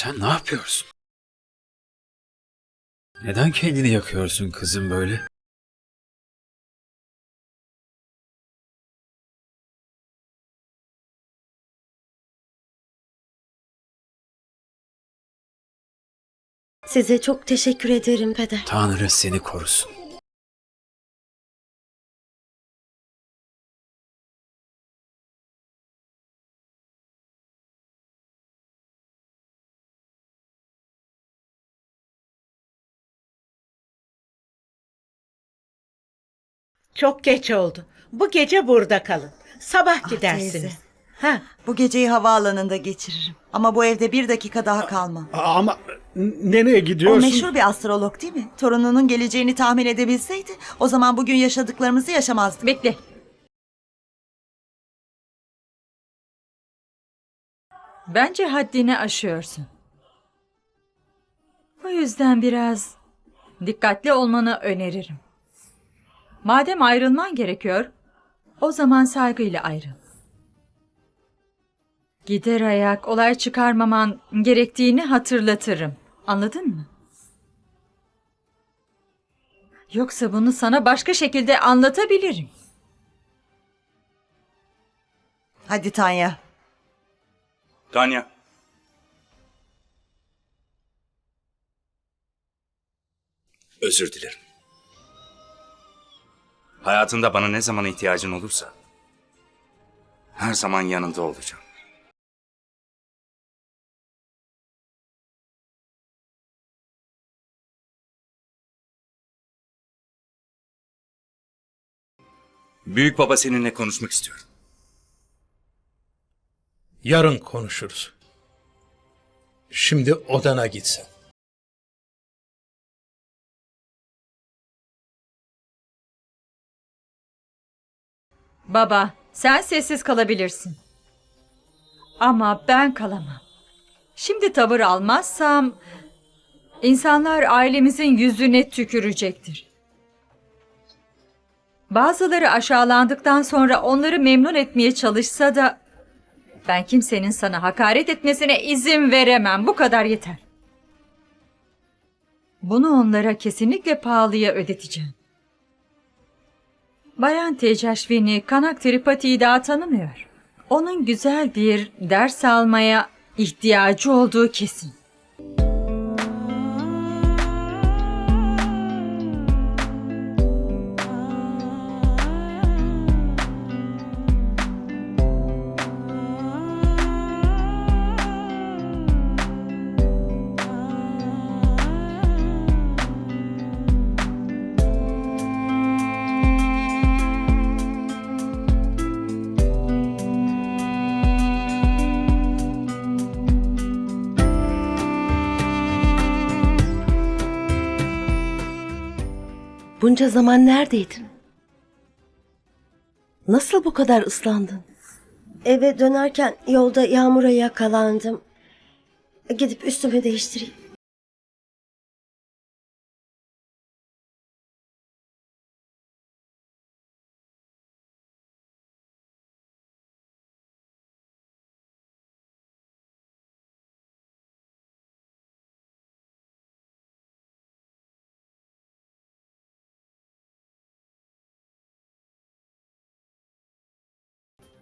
Sen ne yapıyorsun? Neden kendini yakıyorsun kızım böyle? Size çok teşekkür ederim peder. Tanrı seni korusun. Çok geç oldu. Bu gece burada kalın. Sabah gidersiniz. teyze. Ha, Bu geceyi havaalanında geçiririm. Ama bu evde bir dakika daha kalmam. Ama n- nereye O gidiyorsun? meşhur bir astrolog değil mi? Torununun geleceğini tahmin edebilseydi o zaman bugün yaşadıklarımızı yaşamazdık. Bekle. Bence haddini aşıyorsun. Bu yüzden biraz dikkatli olmanı öneririm. Madem ayrılman gerekiyor, o zaman saygıyla ayrıl. Gider ayak olay çıkarmaman gerektiğini hatırlatırım. Anladın mı? Yoksa bunu sana başka şekilde anlatabilirim. Hadi Tanya. Tanya. Özür dilerim. Hayatında bana ne zaman ihtiyacın olursa her zaman yanında olacağım. Büyük baba seninle konuşmak istiyorum. Yarın konuşuruz. Şimdi odana gitsen. Baba, sen sessiz kalabilirsin. Ama ben kalamam. Şimdi tavır almazsam insanlar ailemizin yüzüne tükürecektir. Bazıları aşağılandıktan sonra onları memnun etmeye çalışsa da ben kimsenin sana hakaret etmesine izin veremem. Bu kadar yeter. Bunu onlara kesinlikle pahalıya ödeteceğim. Bayan Tecaşvini Kanak Tripati'yi daha tanımıyor. Onun güzel bir ders almaya ihtiyacı olduğu kesin. Bunca zaman neredeydin? Nasıl bu kadar ıslandın? Eve dönerken yolda yağmura yakalandım. Gidip üstümü değiştireyim.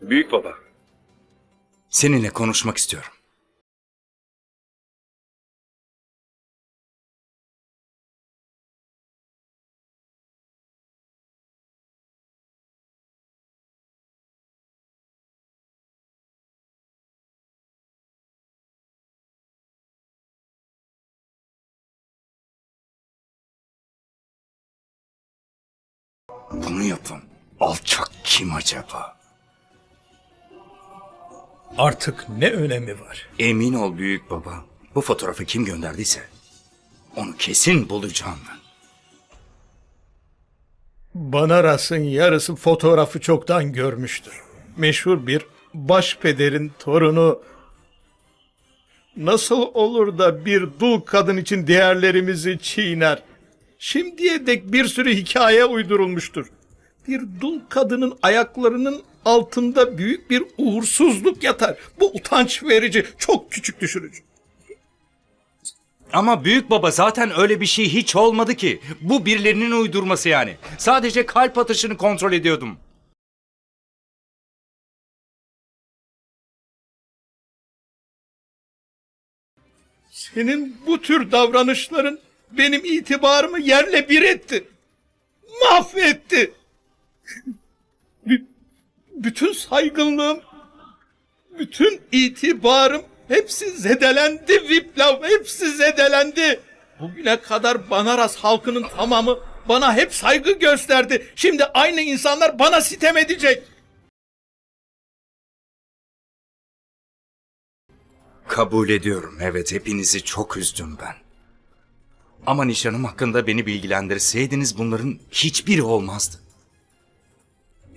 Büyük baba. Seninle konuşmak istiyorum. Bunu yapan alçak kim acaba? Artık ne önemi var? Emin ol büyük baba. Bu fotoğrafı kim gönderdiyse onu kesin bulacağım ben. Banaras'ın yarısı fotoğrafı çoktan görmüştür. Meşhur bir başpederin torunu nasıl olur da bir dul kadın için değerlerimizi çiğner? Şimdiye dek bir sürü hikaye uydurulmuştur. Bir dul kadının ayaklarının altında büyük bir uğursuzluk yatar. Bu utanç verici, çok küçük düşürücü. Ama büyük baba zaten öyle bir şey hiç olmadı ki. Bu birilerinin uydurması yani. Sadece kalp atışını kontrol ediyordum. Senin bu tür davranışların benim itibarımı yerle bir etti. Mahvetti. Bütün saygınlığım, bütün itibarım hepsi zedelendi Viplav, hepsi zedelendi. Bugüne kadar Banaras halkının tamamı bana hep saygı gösterdi. Şimdi aynı insanlar bana sitem edecek. Kabul ediyorum. Evet hepinizi çok üzdüm ben. Ama nişanım hakkında beni bilgilendirseydiniz bunların hiçbiri olmazdı.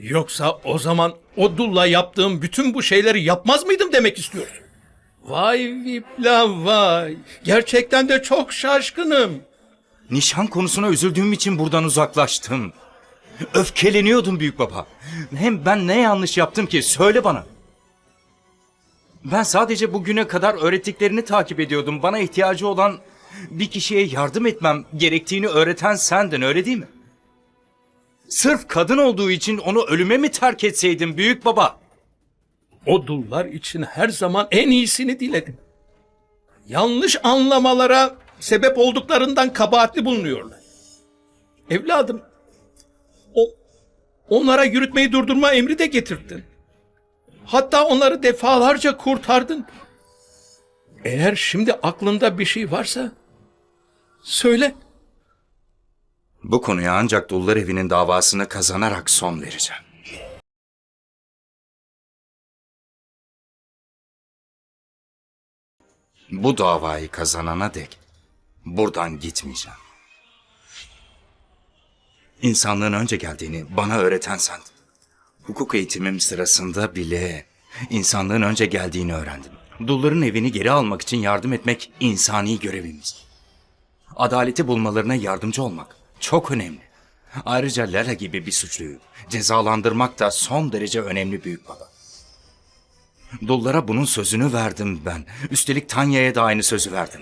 Yoksa o zaman o dulla yaptığım bütün bu şeyleri yapmaz mıydım demek istiyorsun? Vay Vipla vay. Gerçekten de çok şaşkınım. Nişan konusuna üzüldüğüm için buradan uzaklaştım. Öfkeleniyordum büyük baba. Hem ben ne yanlış yaptım ki söyle bana. Ben sadece bugüne kadar öğrettiklerini takip ediyordum. Bana ihtiyacı olan bir kişiye yardım etmem gerektiğini öğreten sendin öyle değil mi? Sırf kadın olduğu için onu ölüme mi terk etseydim büyük baba? O dullar için her zaman en iyisini diledim. Yanlış anlamalara sebep olduklarından kabahatli bulunuyorlar. Evladım, o, onlara yürütmeyi durdurma emri de getirdin. Hatta onları defalarca kurtardın. Eğer şimdi aklında bir şey varsa söyle. Bu konuya ancak Dullar Evi'nin davasını kazanarak son vereceğim. Bu davayı kazanana dek buradan gitmeyeceğim. İnsanlığın önce geldiğini bana öğreten sendin. Hukuk eğitimim sırasında bile insanlığın önce geldiğini öğrendim. Dulların evini geri almak için yardım etmek insani görevimiz. Adaleti bulmalarına yardımcı olmak çok önemli. Ayrıca Lara gibi bir suçluyu cezalandırmak da son derece önemli büyük baba. Dullara bunun sözünü verdim ben. Üstelik Tanya'ya da aynı sözü verdim.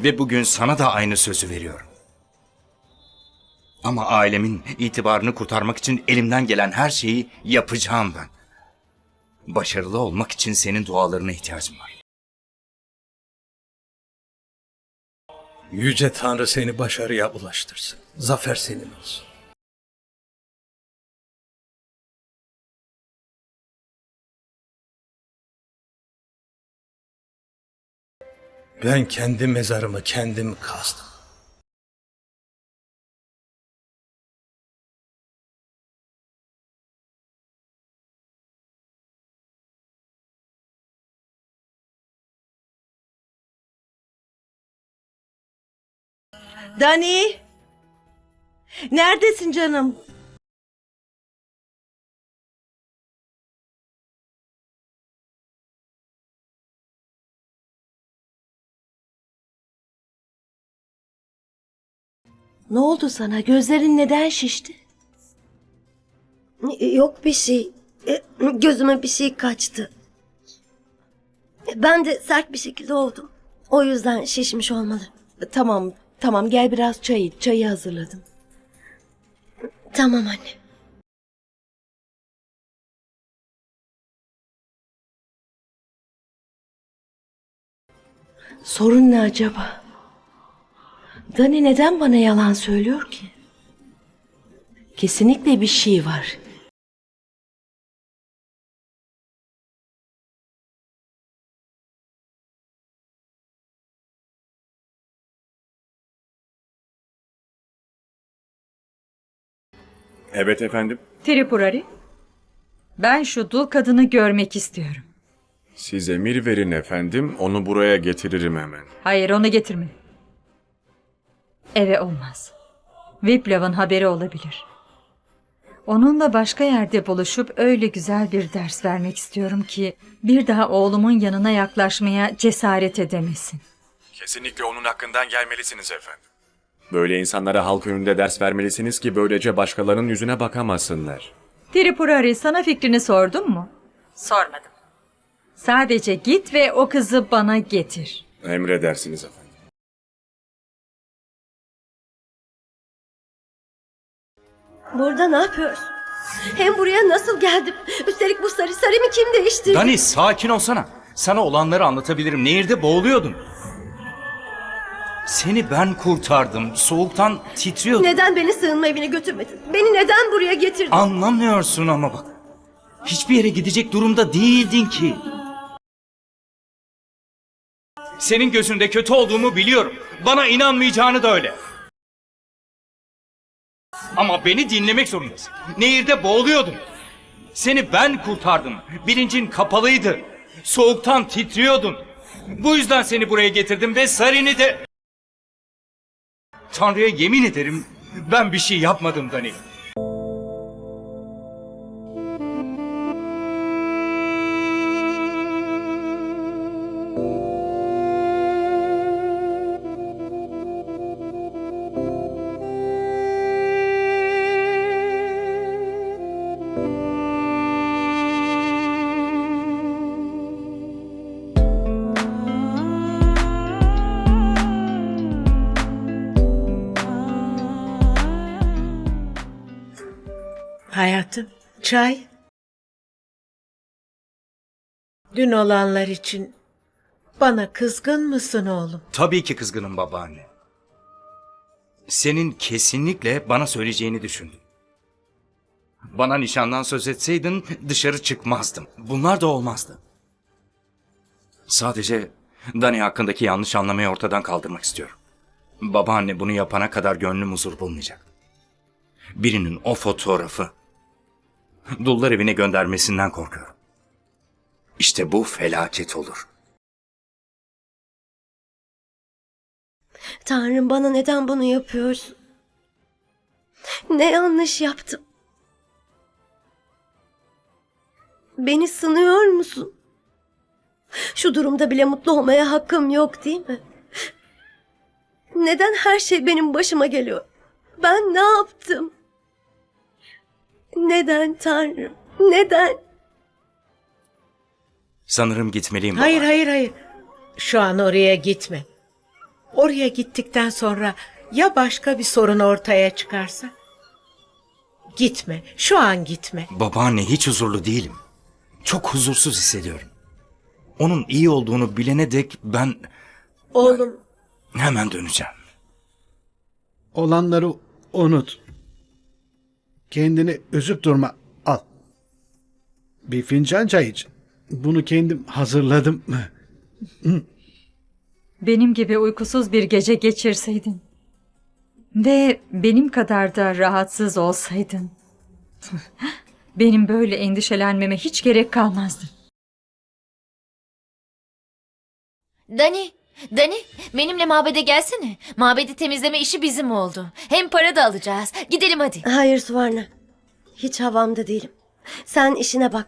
Ve bugün sana da aynı sözü veriyorum. Ama ailemin itibarını kurtarmak için elimden gelen her şeyi yapacağım ben. Başarılı olmak için senin dualarına ihtiyacım var. Yüce Tanrı seni başarıya ulaştırsın. Zafer senin olsun. Ben kendi mezarımı kendim kazdım. Dani! Neredesin canım? Ne oldu sana? Gözlerin neden şişti? Yok bir şey. E, Gözüme bir şey kaçtı. Ben de sert bir şekilde oldum. O yüzden şişmiş olmalı. Tamam, tamam gel biraz çay iç. Çayı hazırladım. Tamam anne. Sorun ne acaba? Dani neden bana yalan söylüyor ki? Kesinlikle bir şey var. Evet efendim. Tripurari, ben şu dul kadını görmek istiyorum. Siz emir verin efendim. Onu buraya getiririm hemen. Hayır onu getirme. Eve olmaz. Viplav'ın haberi olabilir. Onunla başka yerde buluşup öyle güzel bir ders vermek istiyorum ki bir daha oğlumun yanına yaklaşmaya cesaret edemesin. Kesinlikle onun hakkından gelmelisiniz efendim. Böyle insanlara halk önünde ders vermelisiniz ki böylece başkalarının yüzüne bakamasınlar. Tripurari sana fikrini sordum mu? Sormadım. Sadece git ve o kızı bana getir. Emredersiniz efendim. Burada ne yapıyorsun? Hem buraya nasıl geldim? Üstelik bu sarı sarı kim değiştirdi? Dani sakin olsana. Sana olanları anlatabilirim. Nehirde boğuluyordun. Seni ben kurtardım. Soğuktan titriyordun. Neden beni sığınma evine götürmedin? Beni neden buraya getirdin? Anlamıyorsun ama bak. Hiçbir yere gidecek durumda değildin ki. Senin gözünde kötü olduğumu biliyorum. Bana inanmayacağını da öyle. Ama beni dinlemek zorundasın. Nehirde boğuluyordun. Seni ben kurtardım. Bilincin kapalıydı. Soğuktan titriyordun. Bu yüzden seni buraya getirdim ve Sarin'i de... Tanrı'ya yemin ederim ben bir şey yapmadım Dani. Hayatım, çay. Dün olanlar için bana kızgın mısın oğlum? Tabii ki kızgınım babaanne. Senin kesinlikle bana söyleyeceğini düşündüm. Bana nişandan söz etseydin dışarı çıkmazdım. Bunlar da olmazdı. Sadece Dani hakkındaki yanlış anlamayı ortadan kaldırmak istiyorum. Babaanne bunu yapana kadar gönlüm huzur bulmayacak. Birinin o fotoğrafı dullar evine göndermesinden korkuyorum. İşte bu felaket olur. Tanrım bana neden bunu yapıyorsun? Ne yanlış yaptım? Beni sınıyor musun? Şu durumda bile mutlu olmaya hakkım yok değil mi? Neden her şey benim başıma geliyor? Ben ne yaptım? Neden Tanrım? Neden? Sanırım gitmeliyim baba. Hayır hayır hayır. Şu an oraya gitme. Oraya gittikten sonra ya başka bir sorun ortaya çıkarsa? Gitme. Şu an gitme. Babaanne hiç huzurlu değilim. Çok huzursuz hissediyorum. Onun iyi olduğunu bilene dek ben Oğlum hemen döneceğim. Olanları unut. Kendini üzüp durma. Al. Bir fincan çay iç. Bunu kendim hazırladım. Benim gibi uykusuz bir gece geçirseydin ve benim kadar da rahatsız olsaydın benim böyle endişelenmeme hiç gerek kalmazdı. Dani, Dani benimle mabede gelsene. Mabedi temizleme işi bizim oldu. Hem para da alacağız. Gidelim hadi. Hayır Suvarna. Hiç havamda değilim. Sen işine bak.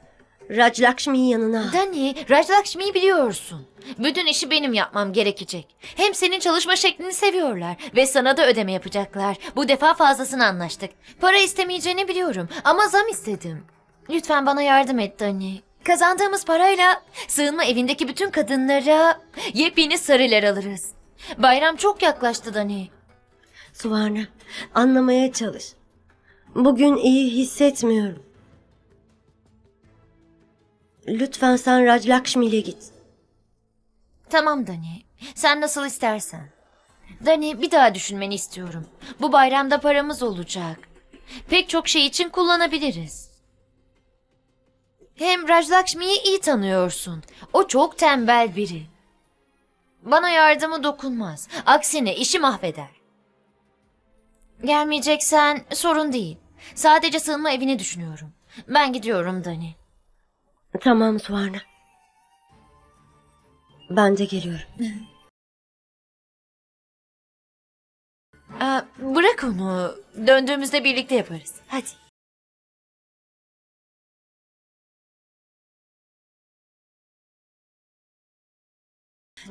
Raj Lakshmi'yi yanına al. Dani, Rajlakshmi'yi biliyorsun. Bütün işi benim yapmam gerekecek. Hem senin çalışma şeklini seviyorlar ve sana da ödeme yapacaklar. Bu defa fazlasını anlaştık. Para istemeyeceğini biliyorum ama zam istedim. Lütfen bana yardım et Dani. Kazandığımız parayla sığınma evindeki bütün kadınlara yepyeni sarılar alırız. Bayram çok yaklaştı Dani. Suvarna, anlamaya çalış. Bugün iyi hissetmiyorum. Lütfen sen Raj Lakshmi ile git. Tamam Dani. Sen nasıl istersen. Dani bir daha düşünmeni istiyorum. Bu bayramda paramız olacak. Pek çok şey için kullanabiliriz. Hem Rajlakshmi'yi iyi tanıyorsun. O çok tembel biri. Bana yardımı dokunmaz. Aksine işi mahveder. Gelmeyeceksen sorun değil. Sadece sığınma evini düşünüyorum. Ben gidiyorum Dani. Tamam Suvarna. Ben de geliyorum. Aa, bırak onu. Döndüğümüzde birlikte yaparız. Hadi.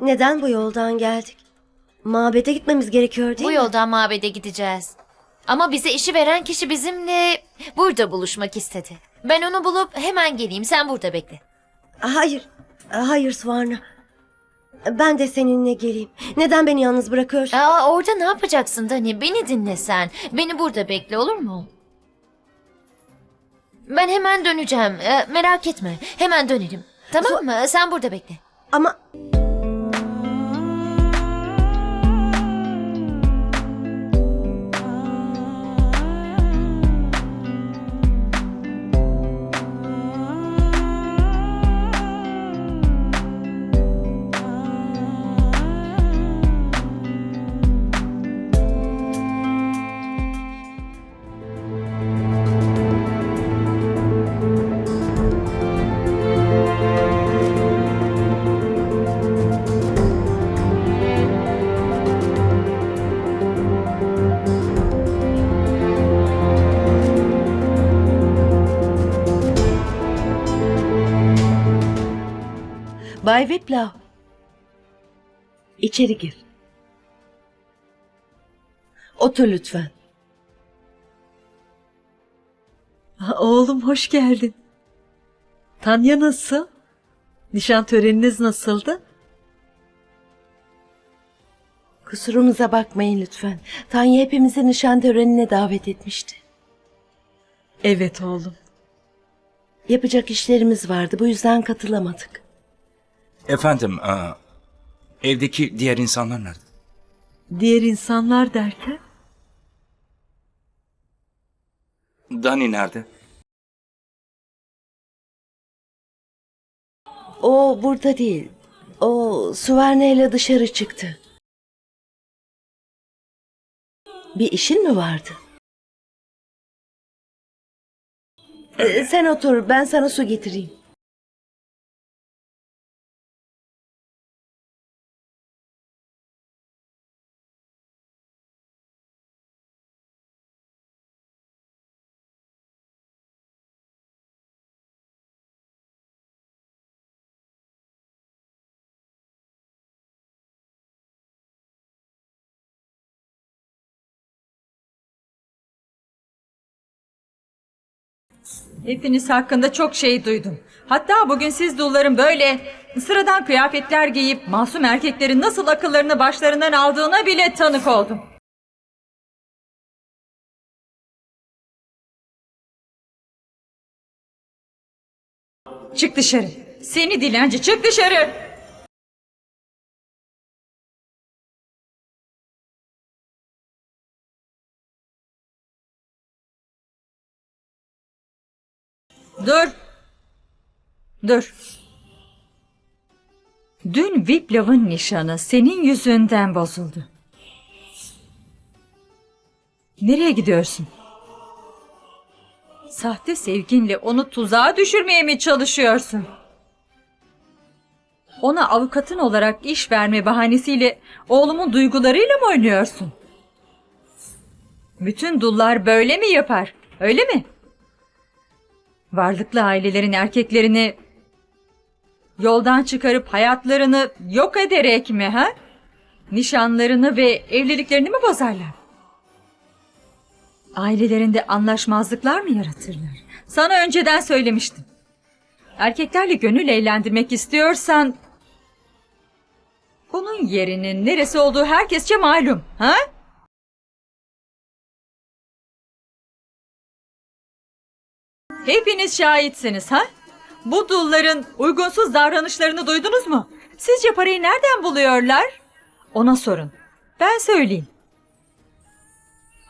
Neden bu yoldan geldik? Mabede gitmemiz gerekiyor değil Bu mi? yoldan mabede gideceğiz. Ama bize işi veren kişi bizimle burada buluşmak istedi. Ben onu bulup hemen geleyim. Sen burada bekle. Hayır. Hayır Suvarna. Ben de seninle geleyim. Neden beni yalnız bırakıyorsun? Aa, orada ne yapacaksın Dani? Beni dinle sen. Beni burada bekle olur mu? Ben hemen döneceğim. Ee, merak etme. Hemen dönerim. Tamam mı? Sen burada bekle. Ama Bay Viplav. İçeri gir. Otur lütfen. Oğlum hoş geldin. Tanya nasıl? Nişan töreniniz nasıldı? Kusurumuza bakmayın lütfen. Tanya hepimizi nişan törenine davet etmişti. Evet oğlum. Yapacak işlerimiz vardı. Bu yüzden katılamadık. Efendim, aa, evdeki diğer insanlar nerede? Diğer insanlar derken? Dani nerede? O burada değil. O Suvarne ile dışarı çıktı. Bir işin mi vardı? Ee, sen otur, ben sana su getireyim. Hepiniz hakkında çok şey duydum. Hatta bugün siz dulların böyle sıradan kıyafetler giyip masum erkeklerin nasıl akıllarını başlarından aldığına bile tanık oldum. Çık dışarı. Seni dilenci çık dışarı. Dur. Dur. Dün Viplav'ın nişanı senin yüzünden bozuldu. Nereye gidiyorsun? Sahte sevginle onu tuzağa düşürmeye mi çalışıyorsun? Ona avukatın olarak iş verme bahanesiyle oğlumun duygularıyla mı oynuyorsun? Bütün dullar böyle mi yapar? Öyle mi? Varlıklı ailelerin erkeklerini yoldan çıkarıp hayatlarını yok ederek mi ha? Nişanlarını ve evliliklerini mi bozarlar? Ailelerinde anlaşmazlıklar mı yaratırlar? Sana önceden söylemiştim. Erkeklerle gönül eğlendirmek istiyorsan bunun yerinin neresi olduğu herkesçe malum, ha? Hepiniz şahitsiniz ha? Bu dulların uygunsuz davranışlarını duydunuz mu? Sizce parayı nereden buluyorlar? Ona sorun. Ben söyleyeyim.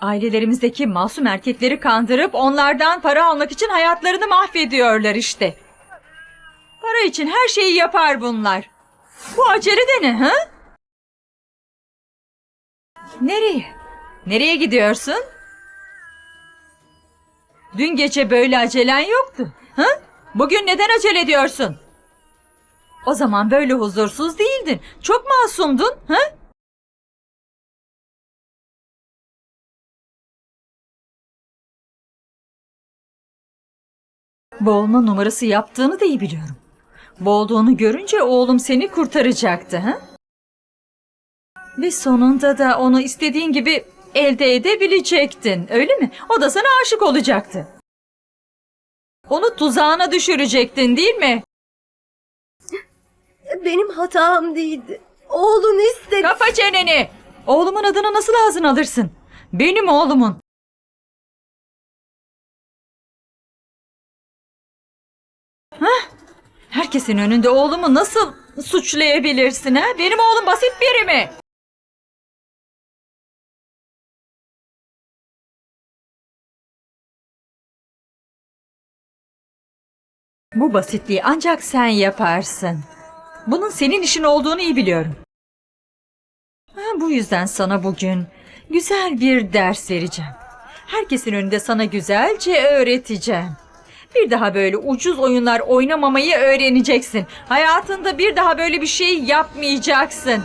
Ailelerimizdeki masum erkekleri kandırıp onlardan para almak için hayatlarını mahvediyorlar işte. Para için her şeyi yapar bunlar. Bu acele de ne ha? Nereye? Nereye gidiyorsun? Dün gece böyle acelen yoktu. Ha? Bugün neden acele ediyorsun? O zaman böyle huzursuz değildin. Çok masumdun. Ha? Boğulma numarası yaptığını da iyi biliyorum. Boğulduğunu görünce oğlum seni kurtaracaktı. Ha? Ve sonunda da onu istediğin gibi elde edebilecektin. Öyle mi? O da sana aşık olacaktı. Onu tuzağına düşürecektin değil mi? Benim hatam değildi. Oğlun istedi. Kapa çeneni. Oğlumun adını nasıl ağzına alırsın? Benim oğlumun. Herkesin önünde oğlumu nasıl suçlayabilirsin ha? Benim oğlum basit biri mi? Bu basitliği ancak sen yaparsın. Bunun senin işin olduğunu iyi biliyorum. Ha, bu yüzden sana bugün güzel bir ders vereceğim. Herkesin önünde sana güzelce öğreteceğim. Bir daha böyle ucuz oyunlar oynamamayı öğreneceksin. Hayatında bir daha böyle bir şey yapmayacaksın.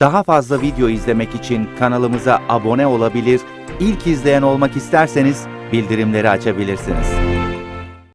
Daha fazla video izlemek için kanalımıza abone olabilir, ilk izleyen olmak isterseniz bildirimleri açabilirsiniz.